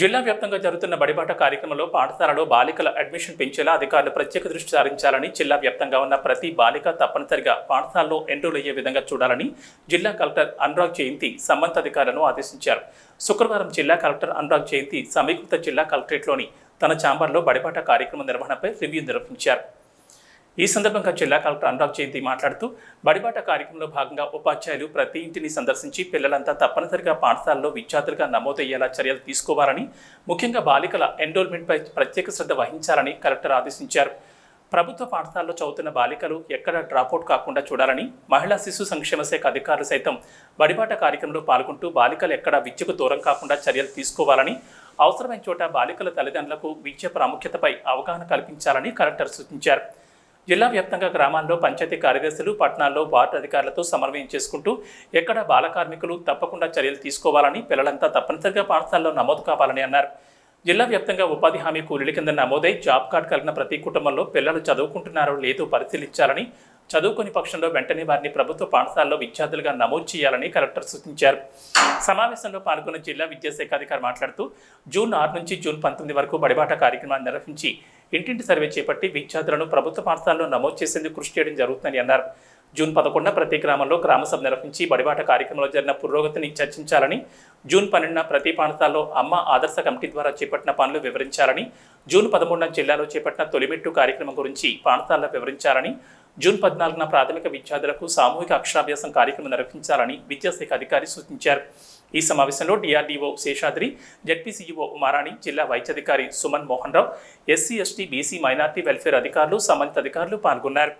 జిల్లా వ్యాప్తంగా జరుగుతున్న బడిబాట కార్యక్రమంలో పాఠశాలలో బాలికల అడ్మిషన్ పెంచేలా అధికారులు ప్రత్యేక దృష్టి సారించాలని జిల్లా వ్యాప్తంగా ఉన్న ప్రతి బాలిక తప్పనిసరిగా పాఠశాలలో ఎన్రోల్ అయ్యే విధంగా చూడాలని జిల్లా కలెక్టర్ అనురాగ్ జయంతి సంబంధిత అధికారులను ఆదేశించారు. శుక్రవారం జిల్లా కలెక్టర్ అనురాగ్ జయంతి సమీకృత జిల్లా కలెక్టరేట్లోని తన ఛాంబర్లో బడిబాట కార్యక్రమం నిర్వహణపై రివ్యూ నిర్వహించారు. ఈ సందర్భంగా జిల్లా కలెక్టర్ అనురాగ్ జయంతి మాట్లాడుతూ బడిబాట కార్యక్రమంలో భాగంగా ఉపాధ్యాయులు ప్రతి ఇంటిని సందర్శించి పిల్లలంతా తప్పనిసరిగా పాఠశాలలో విద్యార్థులుగా నమోదయ్యేలా చర్యలు తీసుకోవాలని ముఖ్యంగా బాలికల ఎన్రోల్మెంట్పై ప్రత్యేక శ్రద్ధ వహించాలని కలెక్టర్ ఆదేశించారు. ప్రభుత్వ పాఠశాలలో చదువుతున్న బాలికలు ఎక్కడ డ్రాపౌట్ కాకుండా చూడాలని మహిళా శిశు సంక్షేమ శాఖ అధికారులు సైతం బడిబాట కార్యక్రమంలో పాల్గొంటూ బాలికలు ఎక్కడ విద్యకు దూరం కాకుండా చర్యలు తీసుకోవాలని అవసరమైన చోట బాలికల తల్లిదండ్రులకు విద్య ప్రాముఖ్యతపై అవగాహన కల్పించాలని కలెక్టర్ సూచించారు. జిల్లా వ్యాప్తంగా గ్రామాల్లో పంచాయతీ కార్యదర్శులు పట్టణాల్లో వార్డు అధికారులతో సమన్వయం చేసుకుంటూ ఎక్కడ బాల కార్మికులు తప్పకుండా చర్యలు తీసుకోవాలని పిల్లలంతా తప్పనిసరిగా పాఠశాలలో నమోదు కావాలని అన్నారు. జిల్లా వ్యాప్తంగా ఉపాధి హామీ కూలీల కింద నమోదై జాబ్ కార్డు కలిగిన ప్రతి కుటుంబంలో పిల్లలు చదువుకుంటున్నారో లేదో పరిశీలించాలని చదువుకుని పక్షంలో వెంటనే వారిని ప్రభుత్వ పాఠశాలలో విద్యార్థులుగా నమోదు చేయాలని కలెక్టర్ సూచించారు. సమావేశంలో పాల్గొన్న జిల్లా విద్యాశాఖ అధికారి మాట్లాడుతూ జూన్ ఆరు నుంచి జూన్ పంతొమ్మిది వరకు బడిబాట కార్యక్రమాన్ని నిర్వహించి ఇంటింటి సర్వే చేపట్టి విద్యార్థులను ప్రభుత్వ పాఠశాలలో నమోదు చేసేందుకు కృషి చేయడం జరుగుతుందని అన్నారు. జూన్ పదకొండున ప్రతి గ్రామంలో గ్రామసభ నిర్వహించి బడిబాట కార్యక్రమంలో జరిగిన పురోగతిని చర్చించాలని జూన్ పన్నెండున ప్రతి ప్రాంతాల్లో అమ్మ ఆదర్శ కమిటీ ద్వారా చేపట్టిన పనులు వివరించాలని జూన్ పదమూడున జిల్లాలో చేపట్టిన తొలిమెట్టు కార్యక్రమం గురించి పాఠశాలలో వివరించాలని జూన్ పద్నాలుగున ప్రాథమిక విద్యార్థులకు సామూహిక అక్షరాభ్యాసం కార్యక్రమం నిర్వహించాలని విద్యాశాఖ అధికారి సూచించారు. ఈ సమావేశంలో డిఆర్డీఓ శేషాద్రి జడ్పీసీఈఓ ఉమారాణి జిల్లా వైద్యాధికారి Suman Mohan Rao SC ST BC minority welfare అధికారులు సంబంధిత అధికారులు పాల్గొన్నారు.